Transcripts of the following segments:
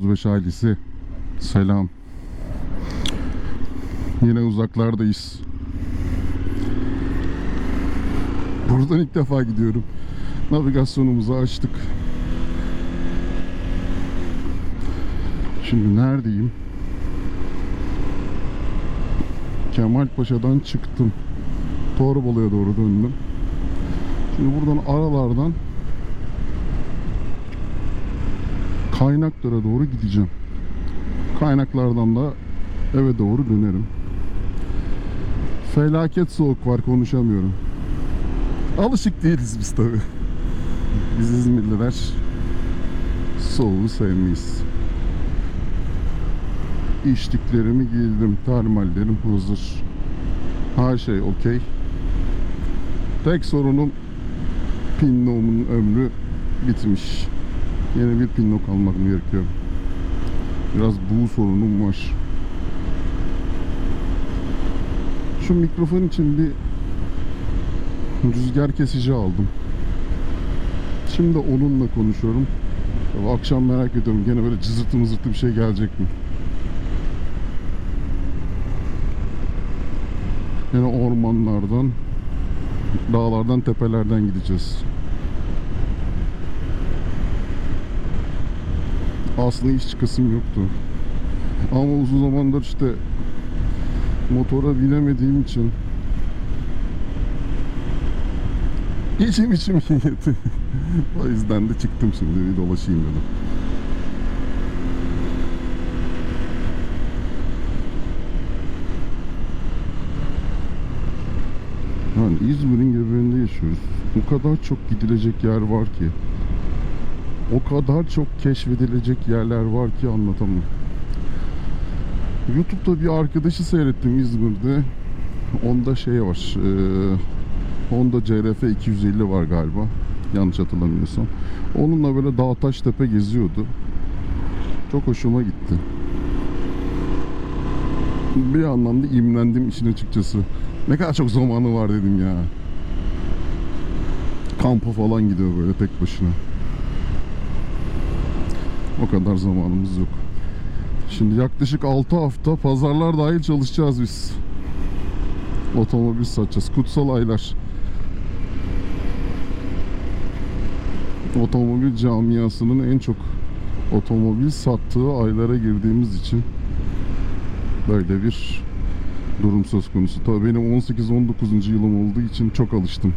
35 ailesi selam. Yine uzaklardayız. Buradan ilk defa gidiyorum. Navigasyonumuzu açtık. Şimdi neredeyim? Kemalpaşa'dan çıktım. Torbalı'ya doğru döndüm. Şimdi buradan aralardan kaynaklara doğru gideceğim. Kaynaklardan da eve doğru dönerim. Felaket soğuk var konuşamıyorum. Alışık değiliz biz tabi. Biz İzmirliler soğuğu sevmeyiz. İçtiklerimi giydim, termallerim hazır. Her şey okey. Tek sorunum Pinno'mun ömrü bitmiş. Yeni bir pinno almak gerekiyor. Biraz bu sorunum var. Şu mikrofon için bir rüzgar kesici aldım. Şimdi onunla konuşuyorum. Bu akşam merak ediyorum gene böyle cızırtı mızırtı bir şey gelecek mi? Yine ormanlardan, dağlardan, tepelerden gideceğiz. Aslında hiç çıkasım yoktu. Ama uzun zamandır işte motora binemediğim için içim içim yedi. o yüzden de çıktım şimdi bir dolaşayım dedim. Yani İzmir'in göbeğinde yaşıyoruz. O kadar çok gidilecek yer var ki. O kadar çok keşfedilecek yerler var ki anlatamam. YouTube'da bir arkadaşı seyrettim İzmir'de. Onda şey var. E, Honda CRF 250 var galiba. Yanlış hatırlamıyorsam. Onunla böyle dağ taş tepe geziyordu. Çok hoşuma gitti. Bir anlamda imrendim işin açıkçası. Ne kadar çok zamanı var dedim ya. Kampa falan gidiyor böyle tek başına. O kadar zamanımız yok. Şimdi yaklaşık 6 hafta pazarlar dahil çalışacağız biz. Otomobil satacağız. Kutsal aylar. Otomobil camiasının en çok otomobil sattığı aylara girdiğimiz için böyle bir durum söz konusu. Tabii benim 18-19. yılım olduğu için çok alıştım.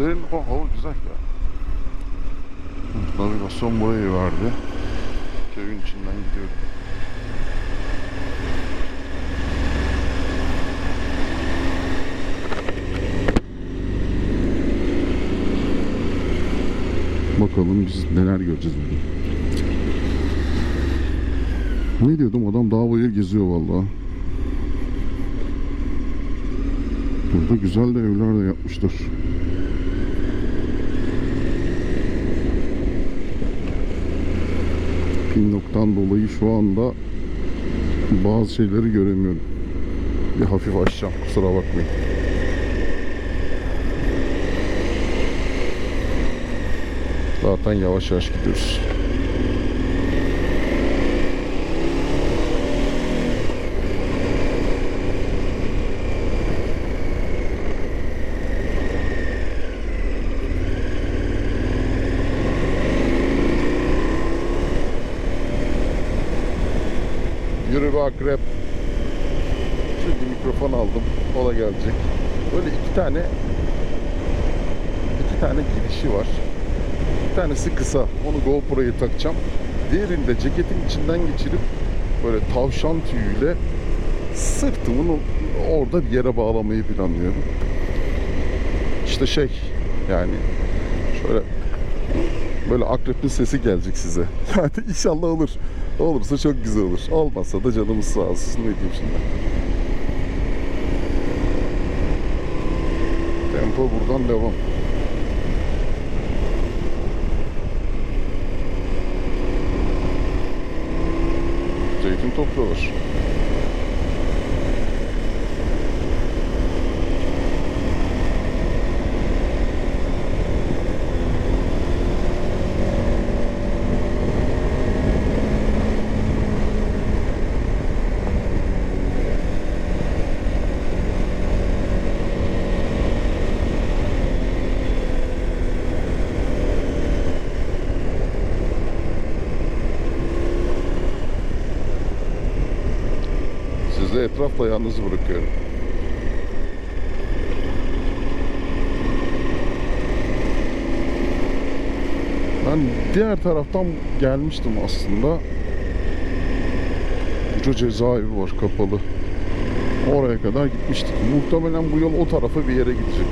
Serin o hava güzel ya. Navigasyon burayı verdi. Köyün içinden gidiyorum. Bakalım biz neler göreceğiz bugün. Ne diyordum adam dağ bayır geziyor vallahi. Burada güzel de evler de yapmışlar. Pinlock'tan dolayı şu anda bazı şeyleri göremiyorum. Bir hafif aşacağım kusura bakmayın. Zaten yavaş yavaş gidiyoruz. Akrep. Şimdi mikrofon aldım. O da gelecek. Böyle iki tane iki tane girişi var. Bir tanesi kısa. Onu GoPro'ya takacağım. Diğerini de ceketin içinden geçirip böyle tavşan tüyüyle sırtımın orada bir yere bağlamayı planlıyorum. İşte şey yani şöyle böyle akrepin sesi gelecek size. Yani inşallah olur. Olursa çok güzel olur. Olmazsa da canımız sağ olsun. Ne diyeyim şimdi. Tempo buradan devam. Zeytin topluyorlar. Sizi etrafla yalnız bırakıyorum. Ben diğer taraftan gelmiştim aslında. Uca cezaevi var kapalı. Oraya kadar gitmiştik. Muhtemelen bu yol o tarafa bir yere gidecek.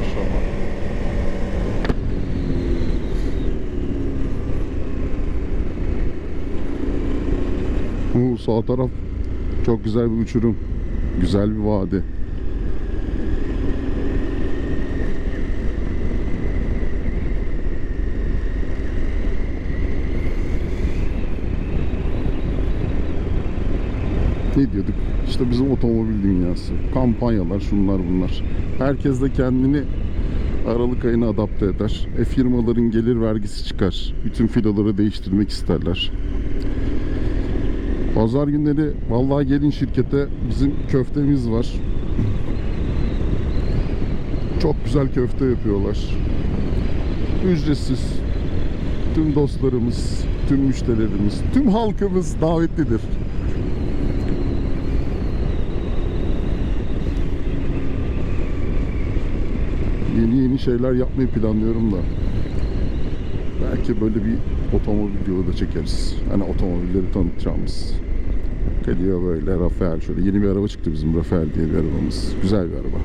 Maşallah. Bu sağ taraf çok güzel bir uçurum. Güzel bir vadi. Ne diyorduk? İşte bizim otomobil dünyası. Kampanyalar, şunlar bunlar. Herkes de kendini Aralık ayına adapte eder. E firmaların gelir vergisi çıkar. Bütün filoları değiştirmek isterler. Pazar günleri vallahi gelin şirkete bizim köftemiz var. Çok güzel köfte yapıyorlar. Ücretsiz. Tüm dostlarımız, tüm müşterilerimiz, tüm halkımız davetlidir. Yeni yeni şeyler yapmayı planlıyorum da. Belki böyle bir otomobil yolu da çekeriz. Hani otomobilleri tanıtacağımız. Geliyor böyle Rafael şöyle. Yeni bir araba çıktı bizim Rafael diye bir arabamız. Güzel bir araba.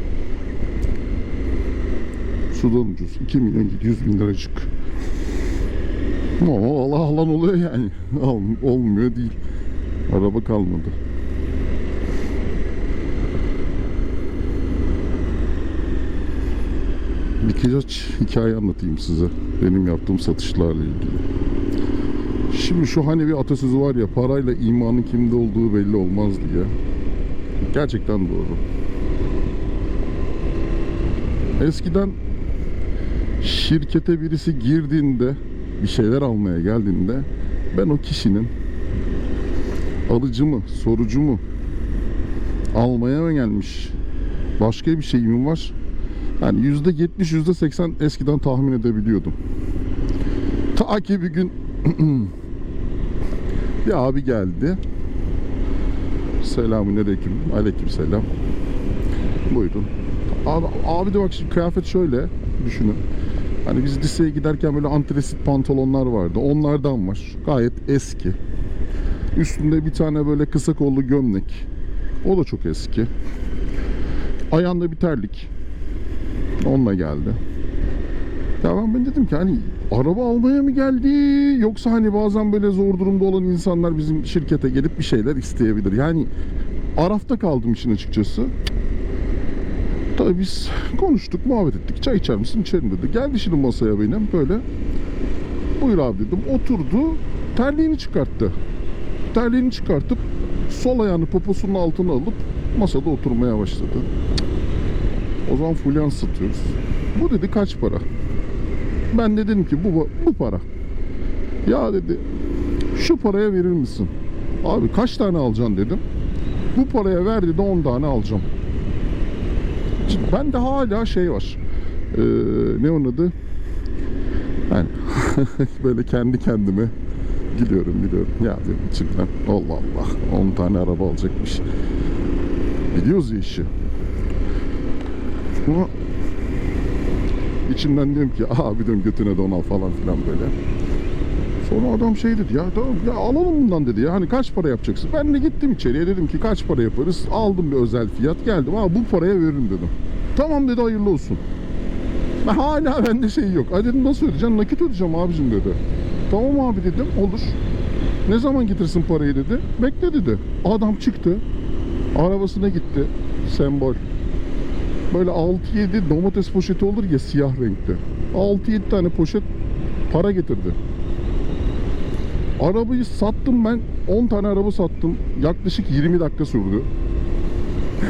Sudan ucuz. 2 milyon 700 bin liracık. Ama Allah alan oluyor yani. Olmuyor değil. Araba kalmadı. Birkaç hikaye anlatayım size. Benim yaptığım satışlarla ilgili. Şimdi şu hani bir atasözü var ya parayla imanın kimde olduğu belli olmaz diye. Gerçekten doğru. Eskiden şirkete birisi girdiğinde bir şeyler almaya geldiğinde ben o kişinin alıcı mı, sorucu mu, almaya mı gelmiş, başka bir şey mi var? Yani yüzde yetmiş, yüzde seksen eskiden tahmin edebiliyordum. Ta ki bir gün bir abi geldi. Selamun aleyküm. Aleyküm selam. Buyurun. Abi, abi de bak şimdi kıyafet şöyle düşünün. Hani biz liseye giderken böyle antresit pantolonlar vardı. Onlardan var. Gayet eski. Üstünde bir tane böyle kısa kollu gömlek. O da çok eski. Ayağında bir terlik. Onunla geldi. Ya ben, ben dedim ki hani araba almaya mı geldi yoksa hani bazen böyle zor durumda olan insanlar bizim şirkete gelip bir şeyler isteyebilir. Yani arafta kaldım işin açıkçası. Tabii biz konuştuk, muhabbet ettik. Çay içer misin? İçerim dedi. Geldi şimdi masaya benim böyle. Buyur abi dedim. Oturdu. Terliğini çıkarttı. Terliğini çıkartıp sol ayağını poposunun altına alıp masada oturmaya başladı. O zaman fulyan satıyoruz. Bu dedi kaç para? Ben de dedim ki bu bu para. Ya dedi şu paraya verir misin? Abi kaç tane alacaksın dedim. Bu paraya ver dedi 10 tane alacağım. Ben de hala şey var. Ee, ne onun adı? Yani böyle kendi kendime gülüyorum gülüyorum. Ya dedim içimden Allah Allah 10 tane araba alacakmış. Biliyoruz ya işi. Ama İçimden diyorum ki abi diyorum götüne don al falan filan böyle. Sonra adam şey dedi ya tamam ya alalım bundan dedi ya hani kaç para yapacaksın? Ben de gittim içeriye dedim ki kaç para yaparız? Aldım bir özel fiyat geldim ama bu paraya veririm dedim. Tamam dedi hayırlı olsun. Ben hala bende şey yok. Ay dedim nasıl ödeyeceğim? Nakit ödeyeceğim abicim dedi. Tamam abi dedim olur. Ne zaman getirsin parayı dedi. Bekle dedi. Adam çıktı. Arabasına gitti. Sembol. Böyle 6-7 domates poşeti olur ya siyah renkte. 6-7 tane poşet para getirdi. Arabayı sattım ben. 10 tane araba sattım. Yaklaşık 20 dakika sürdü.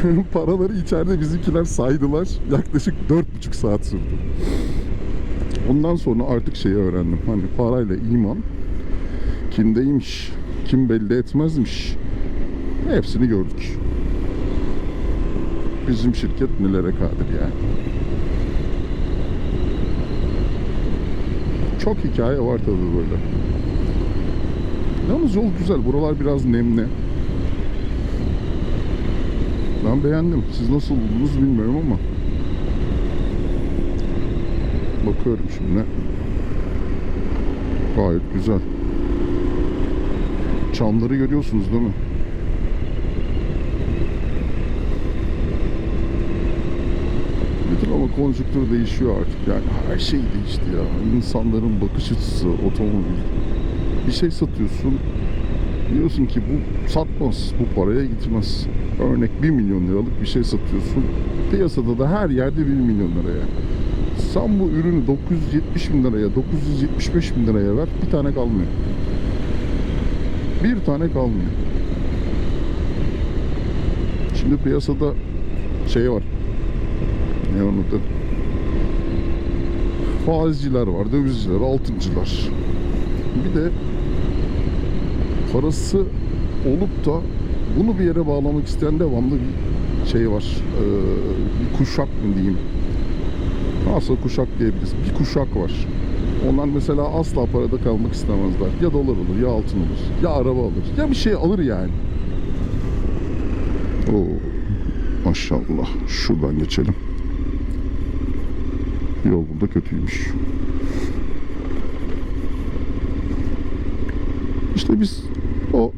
Paraları içeride bizimkiler saydılar. Yaklaşık 4,5 saat sürdü. Ondan sonra artık şeyi öğrendim. Hani parayla iman kimdeymiş, kim belli etmezmiş. Hepsini gördük. Bizim şirket nelere kadir yani. Çok hikaye var tabii böyle. Yalnız yol güzel. Buralar biraz nemli. Ben beğendim. Siz nasıl buldunuz bilmiyorum ama. Bakıyorum şimdi. Gayet güzel. Çamları görüyorsunuz değil mi? Bütün ama konjüktür değişiyor artık yani her şey değişti ya. İnsanların bakış açısı, otomobil. Bir şey satıyorsun, diyorsun ki bu satmaz, bu paraya gitmez. Örnek 1 milyon liralık bir şey satıyorsun. Piyasada da her yerde 1 milyon liraya. Sen bu ürünü 970 bin liraya, 975 bin liraya ver, bir tane kalmıyor. Bir tane kalmıyor. Şimdi piyasada şey var. Ne onun adı? Faizciler var, dövizciler, altıncılar. Bir de parası olup da bunu bir yere bağlamak isteyen devamlı bir şey var. Ee, bir kuşak mı diyeyim. Nasıl kuşak diyebiliriz. Bir kuşak var. Onlar mesela asla parada kalmak istemezler. Ya dolar alır, ya altın alır, ya araba alır, ya bir şey alır yani. Oo, maşallah. Şuradan geçelim. Yol burada kötüymüş. İşte biz o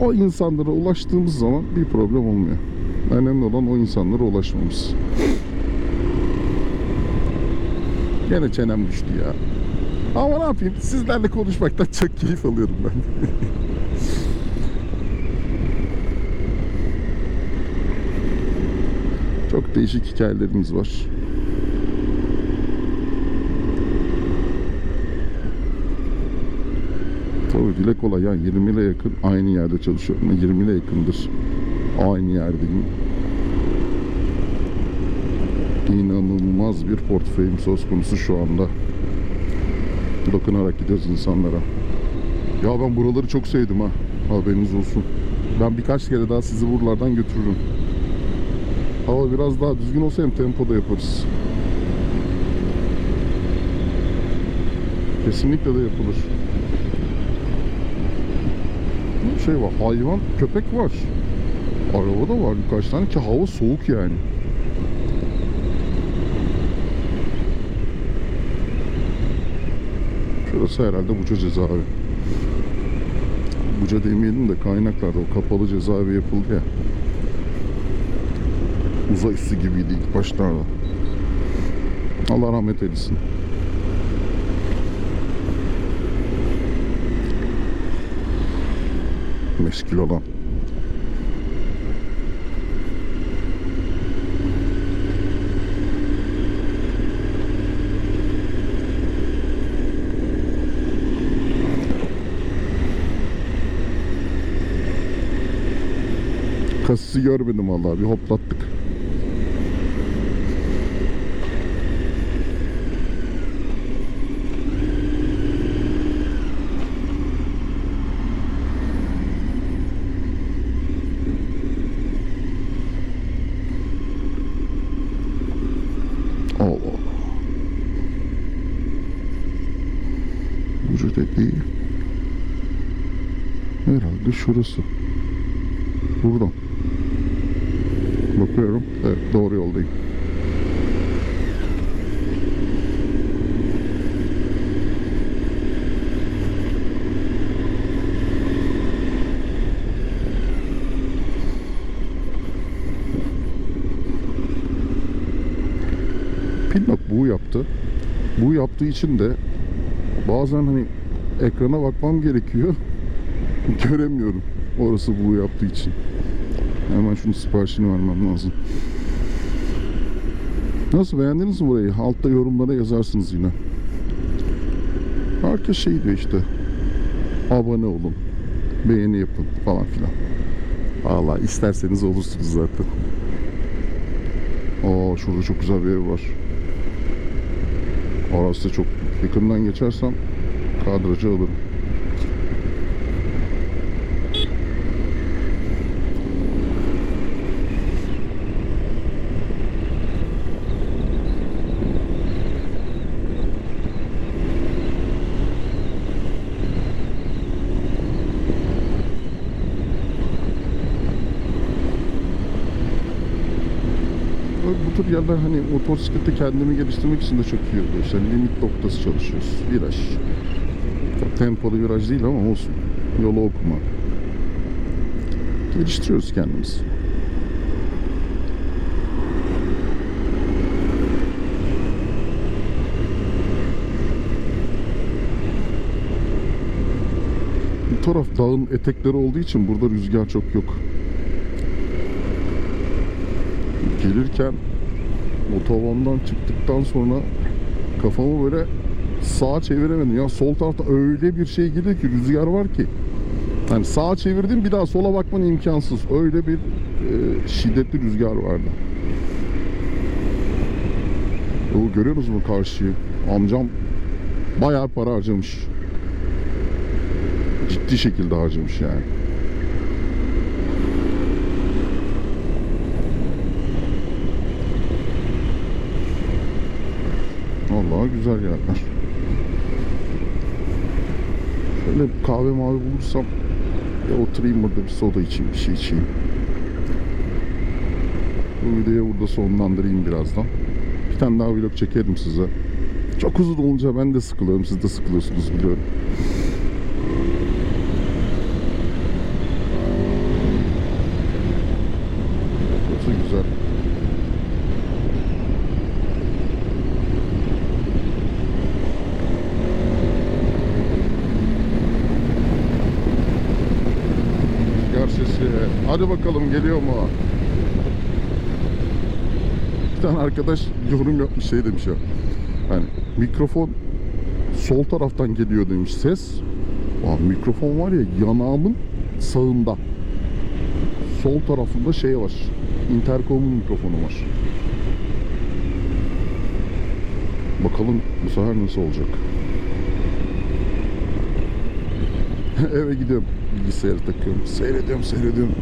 o insanlara ulaştığımız zaman bir problem olmuyor. Önemli olan o insanlara ulaşmamız. Gene çenem düştü ya. Ama ne yapayım? Sizlerle konuşmaktan çok keyif alıyorum ben. çok değişik hikayelerimiz var. Tabii dile kolay yani 20 ile yakın aynı yerde çalışıyorum. 20 ile yakındır aynı yerdeyim. İnanılmaz bir portföyüm söz konusu şu anda. Dokunarak gidiyoruz insanlara. Ya ben buraları çok sevdim ha. Haberiniz olsun. Ben birkaç kere daha sizi buralardan götürürüm. Hava biraz daha düzgün olsa hem tempoda yaparız. Kesinlikle de yapılır. Bir şey var. Hayvan, köpek var. Araba da var birkaç tane ki hava soğuk yani. Şurası herhalde Buca cezaevi. Buca demeyelim de kaynaklarda o kapalı cezaevi yapıldı ya. Uzay üssü gibiydi ilk başlarda. Allah rahmet eylesin. Meşgul olan. Kasisi görmedim vallahi bir hoplattık. Şurası. Buradan. Bakıyorum. Evet doğru yoldayım. Pin bu yaptı. Bu yaptığı için de bazen hani ekrana bakmam gerekiyor. Göremiyorum. Orası bu yaptığı için. Hemen şunun siparişini vermem lazım. Nasıl beğendiniz mi burayı? Altta yorumlara yazarsınız yine. Herkes şey diyor işte. Abone olun. Beğeni yapın falan filan. Valla isterseniz olursunuz zaten. Aa şurada çok güzel bir ev var. Orası da çok yakından geçersem kadrajı alırım. Bu tür yerler hani motosiklette kendimi geliştirmek için de çok iyi oluyor. İşte limit noktası çalışıyoruz. Viraj. Çok tempolu viraj değil ama olsun. Yolu okuma. Geliştiriyoruz kendimizi. Bu taraf dağın etekleri olduğu için burada rüzgar çok yok. Gelirken otobandan çıktıktan sonra kafamı böyle sağa çeviremedim. Ya sol tarafta öyle bir şey geliyor ki rüzgar var ki. Hani sağa çevirdim bir daha sola bakman imkansız. Öyle bir e, şiddetli rüzgar vardı. O görüyoruz mu karşıyı? Amcam bayağı para harcamış. Ciddi şekilde harcamış yani. Vallahi güzel yerler. Şöyle kahve mavi bulursam ya oturayım burada bir soda içeyim, bir şey içeyim. Bu videoyu burada sonlandırayım birazdan. Bir tane daha vlog çekerim size. Çok uzun olunca ben de sıkılıyorum, siz de sıkılıyorsunuz biliyorum. Burası güzel. Rüzgar sesi. Hadi bakalım geliyor mu? Bir tane arkadaş yorum yapmış şey demiş ya. Hani mikrofon sol taraftan geliyor demiş ses. Aa, mikrofon var ya yanağımın sağında. Sol tarafında şey var. Intercom'un mikrofonu var. Bakalım bu sefer nasıl olacak. Eve gidiyorum. Bilgisayarı takıyorum. Seyrediyorum, seyrediyorum.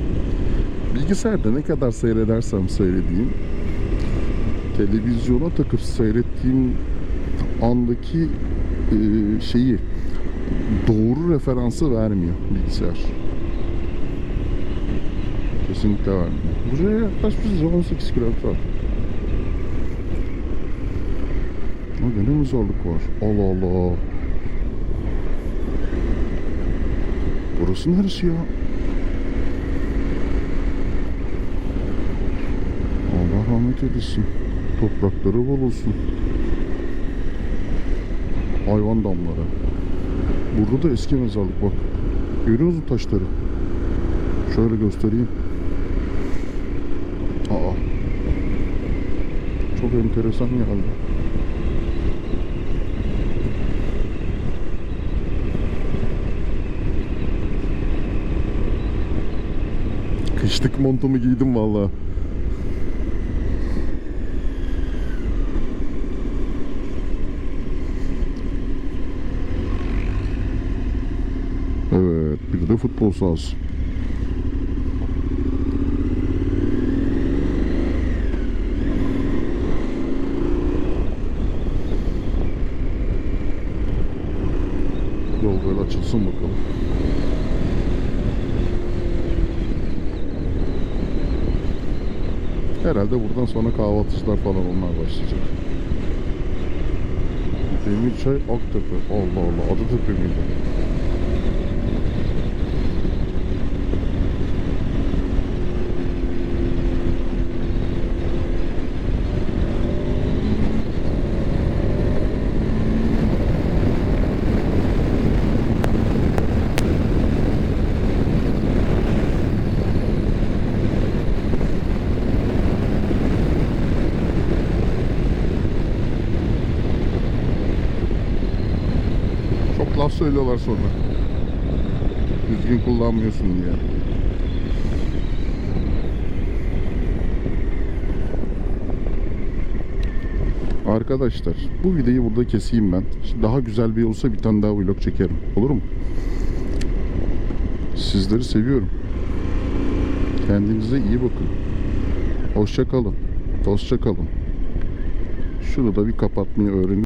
Bilgisayarda ne kadar seyredersem seyredeyim televizyona takıp seyrettiğim andaki e, şeyi doğru referansı vermiyor bilgisayar. Kesinlikle vermiyor. Buraya yaklaşmışız 18 kilometre var. Ama mi zorluk var? Allah Allah. Burası neresi ya? Allah rahmet eylesin. Toprakları bol olsun. Hayvan damları. Burada da eski mezarlık bak. Görüyor musun taşları? Şöyle göstereyim. Aa. Çok enteresan geldi. Kışlık montumu giydim vallahi. Evet, bir de futbol sahası. Yol böyle açılsın bakalım. Herhalde buradan sonra kahvaltıcılar falan onlar başlayacak. Demirçay Aktepe. Allah Allah. Adatepe miydi? Söylüyorlar sonra. Düzgün kullanmıyorsun diye. Arkadaşlar bu videoyu burada keseyim ben. Daha güzel bir olsa bir tane daha vlog çekerim. Olur mu? Sizleri seviyorum. Kendinize iyi bakın. Hoşça kalın. Dostça kalın. Şunu da bir kapatmayı öğrenin.